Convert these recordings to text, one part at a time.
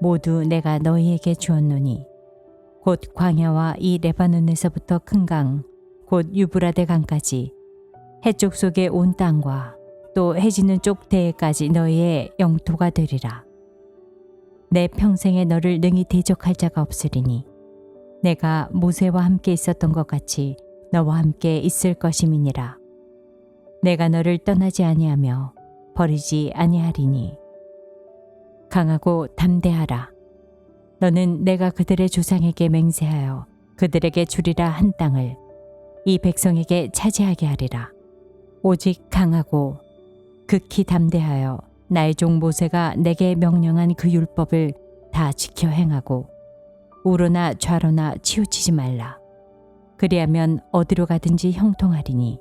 모두 내가 너희에게 주었노니 곧 광야와 이 레바논에서부터 큰 강 곧 유브라데 강까지 해쪽 속의 온 땅과 또 해지는 쪽 대해까지 너희의 영토가 되리라. 내 평생에 너를 능히 대적할 자가 없으리니 내가 모세와 함께 있었던 것 같이 너와 함께 있을 것임이니라. 내가 너를 떠나지 아니하며 버리지 아니하리니 강하고 담대하라. 너는 내가 그들의 조상에게 맹세하여 그들에게 주리라 한 땅을 이 백성에게 차지하게 하리라. 오직 강하고 극히 담대하여 나의 종 모세가 내게 명령한 그 율법을 다 지켜 행하고 우로나 좌로나 치우치지 말라. 그리하면 어디로 가든지 형통하리니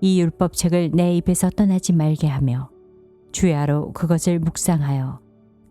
이 율법책을 내 입에서 떠나지 말게 하며 주야로 그것을 묵상하여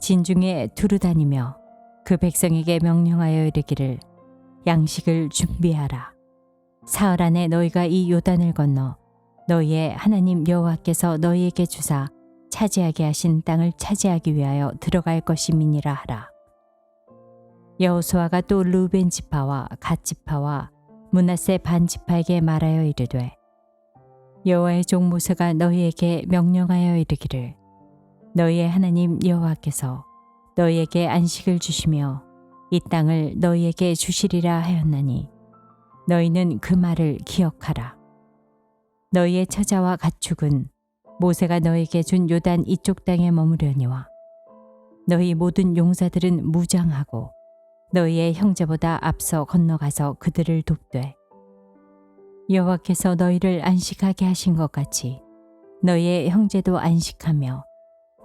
진중에 두루 다니며 그 백성에게 명령하여 이르기를 양식을 준비하라. 사흘 안에 너희가 이 요단을 건너 너희의 하나님 여호와께서 너희에게 주사 차지하게 하신 땅을 차지하기 위하여 들어갈 것임이니라 하라. 여호수아가 또 루벤 지파와 갓 지파와 문하세 반 지파에게 말하여 이르되 여호와의 종 모세가 너희에게 명령하여 이르기를 너희의 하나님 여호와께서 너희에게 안식을 주시며 이 땅을 너희에게 주시리라 하였나니 너희는 그 말을 기억하라. 너희의 처자와 가축은 모세가 너희에게 준 요단 이쪽 땅에 머무려니와 너희 모든 용사들은 무장하고 너희의 형제보다 앞서 건너가서 그들을 돕되 여호와께서 너희를 안식하게 하신 것 같이 너희의 형제도 안식하며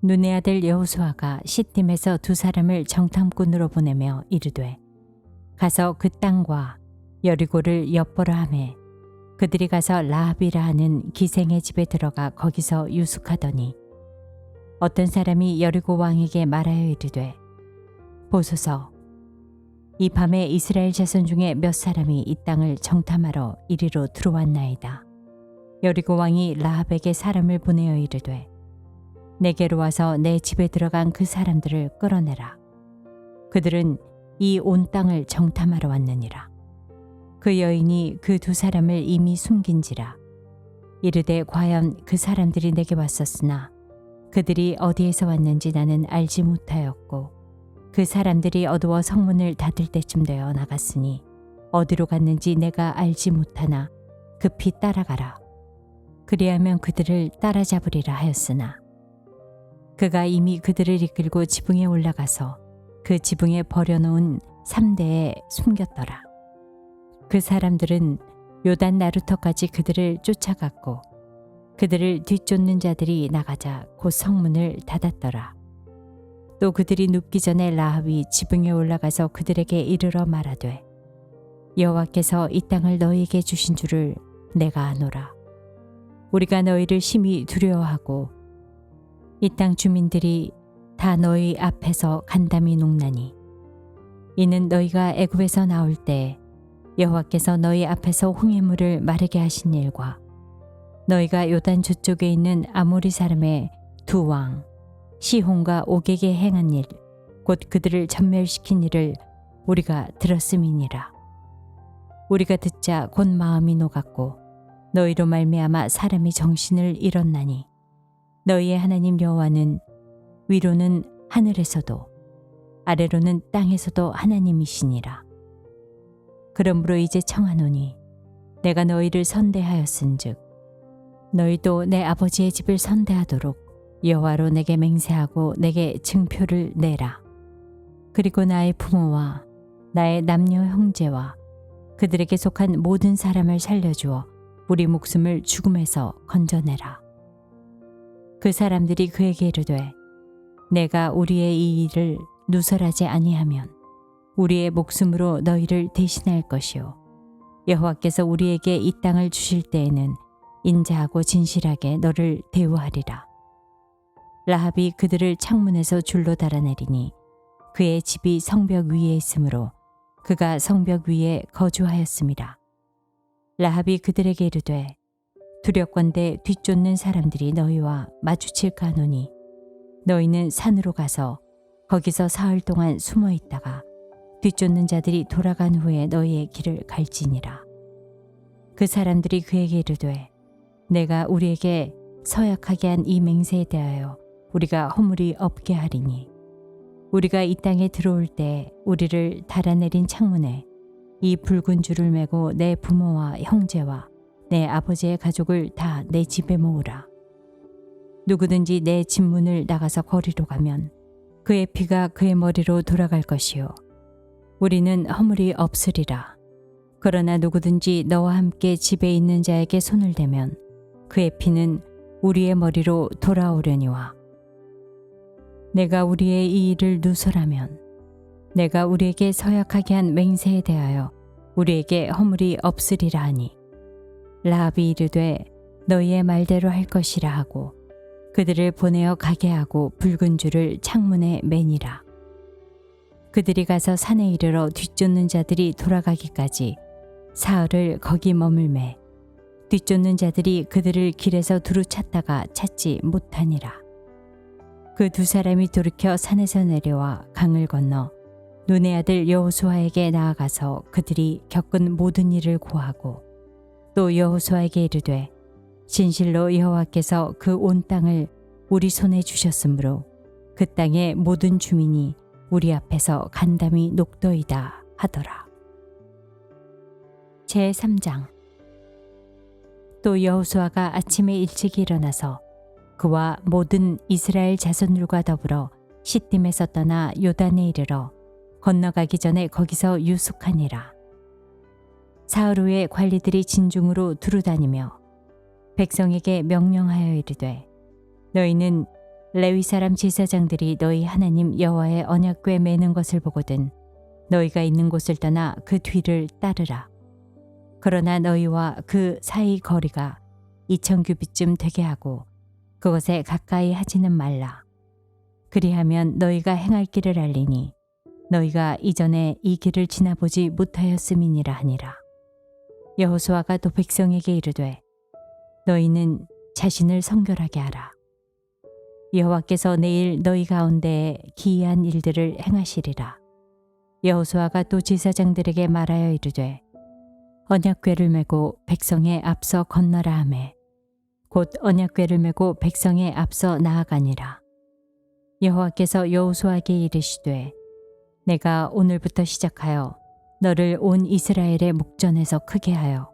눈의 아들 여호수아가 시팀에서 두 사람을 정탐꾼으로 보내며 이르되 가서 그 땅과 여리고를 엿보라 하매 그들이 가서 라합이라 하는 기생의 집에 들어가 거기서 유숙하더니 어떤 사람이 여리고 왕에게 말하여 이르되 보소서 이 밤에 이스라엘 자손 중에 몇 사람이 이 땅을 정탐하러 이리로 들어왔나이다. 여리고 왕이 라합에게 사람을 보내어 이르되 내게로 와서 내 집에 들어간 그 사람들을 끌어내라. 그들은 이 온 땅을 정탐하러 왔느니라. 그 여인이 그 두 사람을 이미 숨긴지라. 이르되 과연 그 사람들이 내게 왔었으나 그들이 어디에서 왔는지 나는 알지 못하였고 그 사람들이 어두워 성문을 닫을 때쯤 되어 나갔으니 어디로 갔는지 내가 알지 못하나 급히 따라가라. 그리하면 그들을 따라잡으리라 하였으나 그가 이미 그들을 이끌고 지붕에 올라가서 그 지붕에 버려놓은 삼대에 숨겼더라. 그 사람들은 요단 나루터까지 그들을 쫓아갔고 그들을 뒤쫓는 자들이 나가자 곧 성문을 닫았더라. 또 그들이 눕기 전에 라합이 지붕에 올라가서 그들에게 이르러 말하되 여호와께서 이 땅을 너희에게 주신 줄을 내가 아노라. 우리가 너희를 심히 두려워하고 이 땅 주민들이 다 너희 앞에서 간담이 녹나니. 이는 너희가 애굽에서 나올 때 여호와께서 너희 앞에서 홍해물을 마르게 하신 일과 너희가 요단 저쪽에 있는 아모리 사람의 두 왕 시혼과 오게게 행한 일 곧 그들을 전멸시킨 일을 우리가 들었음이니라. 우리가 듣자 곧 마음이 녹았고 너희로 말미암아 사람이 정신을 잃었나니 너희의 하나님 여호와는 위로는 하늘에서도 아래로는 땅에서도 하나님이시니라. 그러므로 이제 청하노니 내가 너희를 선대하였은즉 너희도 내 아버지의 집을 선대하도록 여호와로 내게 맹세하고 내게 증표를 내라. 그리고 나의 부모와 나의 남녀 형제와 그들에게 속한 모든 사람을 살려주어 우리 목숨을 죽음에서 건져내라. 그 사람들이 그에게 이르되 내가 우리의 이 일을 누설하지 아니하면 우리의 목숨으로 너희를 대신할 것이요 여호와께서 우리에게 이 땅을 주실 때에는 인자하고 진실하게 너를 대우하리라. 라합이 그들을 창문에서 줄로 달아내리니 그의 집이 성벽 위에 있으므로 그가 성벽 위에 거주하였습니다. 라합이 그들에게 이르되 두렵건대 뒤쫓는 사람들이 너희와 마주칠까 하노니 너희는 산으로 가서 거기서 사흘 동안 숨어 있다가 뒤쫓는 자들이 돌아간 후에 너희의 길을 갈지니라. 그 사람들이 그에게 이르되 내가 우리에게 서약하게 한 이 맹세에 대하여 우리가 허물이 없게 하리니 우리가 이 땅에 들어올 때 우리를 달아내린 창문에 이 붉은 줄을 메고 내 부모와 형제와 내 아버지의 가족을 다 내 집에 모으라. 누구든지 내 집문을 나가서 거리로 가면 그의 피가 그의 머리로 돌아갈 것이요. 우리는 허물이 없으리라. 그러나 누구든지 너와 함께 집에 있는 자에게 손을 대면 그의 피는 우리의 머리로 돌아오려니와. 내가 우리의 이 일을 누설하면 내가 우리에게 서약하게 한 맹세에 대하여 우리에게 허물이 없으리라 하니 라합이 이르되 너희의 말대로 할 것이라 하고 그들을 보내어 가게 하고 붉은 줄을 창문에 매니라. 그들이 가서 산에 이르러 뒤쫓는 자들이 돌아가기까지 사흘을 거기 머물매 뒤쫓는 자들이 그들을 길에서 두루 찾다가 찾지 못하니라. 그 두 사람이 돌이켜 산에서 내려와 강을 건너 눈의 아들 여호수아에게 나아가서 그들이 겪은 모든 일을 고하고 또 여호수아에게 이르되 진실로 여호와께서 그 온 땅을 우리 손에 주셨으므로 그 땅의 모든 주민이 우리 앞에서 간담이 녹더이다 하더라. 제 3장 또 여호수아가 아침에 일찍 일어나서 그와 모든 이스라엘 자손들과 더불어 시딤에서 떠나 요단에 이르러 건너가기 전에 거기서 유숙하니라. 사흘 후에 관리들이 진중으로 두루 다니며 백성에게 명령하여 이르되 너희는 레위 사람 제사장들이 너희 하나님 여호와의 언약궤 매는 것을 보거든 너희가 있는 곳을 떠나 그 뒤를 따르라. 그러나 너희와 그 사이 거리가 이천 규빗쯤 되게 하고 그것에 가까이 하지는 말라. 그리하면 너희가 행할 길을 알리니 너희가 이전에 이 길을 지나보지 못하였음이니라 하니라. 여호수아가 또 백성에게 이르되 너희는 자신을 성결하게 하라. 여호와께서 내일 너희 가운데에 기이한 일들을 행하시리라. 여호수아가 또 제사장들에게 말하여 이르되 언약궤를 메고 백성의 앞서 건너라 하매 곧 언약궤를 메고 백성의 앞서 나아가니라. 여호와께서 여호수아에게 이르시되 내가 오늘부터 시작하여 너를 온 이스라엘의 목전에서 크게 하여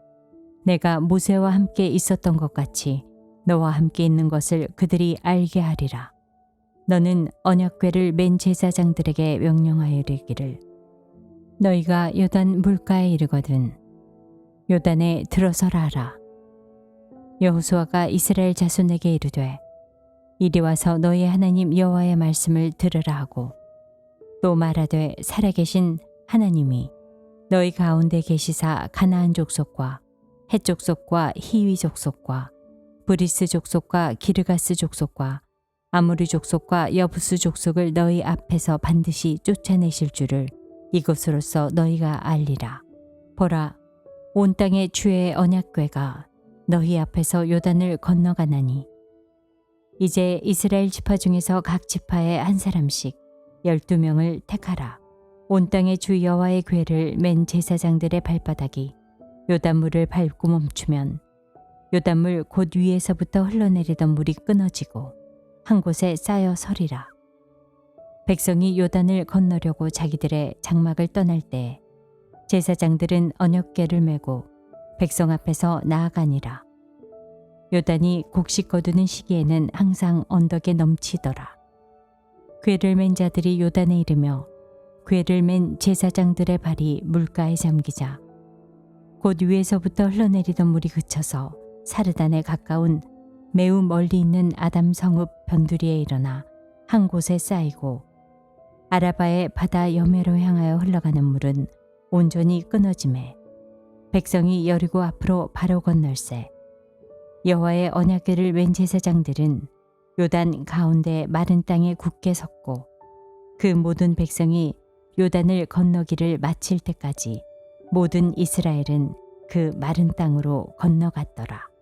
내가 모세와 함께 있었던 것 같이 너와 함께 있는 것을 그들이 알게 하리라. 너는 언약궤를 맨 제사장들에게 명령하여 이르기를 너희가 요단 물가에 이르거든 요단에 들어서라라. 여호수아가 이스라엘 자손에게 이르되 이리 와서 너희 하나님 여호와의 말씀을 들으라 하고 또 말하되 살아계신 하나님이 너희 가운데 계시사 가나안 족속과 헷 족속과 히위 족속과 브리스 족속과 기르가스 족속과 아무리 족속과 여부스 족속을 너희 앞에서 반드시 쫓아내실 줄을 이것으로써 너희가 알리라. 보라, 온 땅의 주의 언약궤가 너희 앞에서 요단을 건너가나니 이제 이스라엘 지파 중에서 각 지파에 한 사람씩 열두 명을 택하라. 온 땅의 주 여호와의 궤를 맨 제사장들의 발바닥이 요단물을 밟고 멈추면 요단물 곧 위에서부터 흘러내리던 물이 끊어지고 한 곳에 쌓여 서리라. 백성이 요단을 건너려고 자기들의 장막을 떠날 때 제사장들은 언약궤를 메고 백성 앞에서 나아가니라. 요단이 곡식 거두는 시기에는 항상 언덕에 넘치더라. 궤를 맨 자들이 요단에 이르며 궤를 맨 제사장들의 발이 물가에 잠기자 곧 위에서부터 흘러내리던 물이 그쳐서 사르단에 가까운 매우 멀리 있는 아담 성읍 변두리에 일어나 한 곳에 쌓이고 아라바의 바다 여매로 향하여 흘러가는 물은 온전히 끊어짐에 백성이 여리고 앞으로 바로 건널세 여호와의 언약궤를 웬 제사장들은 요단 가운데 마른 땅에 굳게 섰고 그 모든 백성이 요단을 건너기를 마칠 때까지 모든 이스라엘은 그 마른 땅으로 건너갔더라.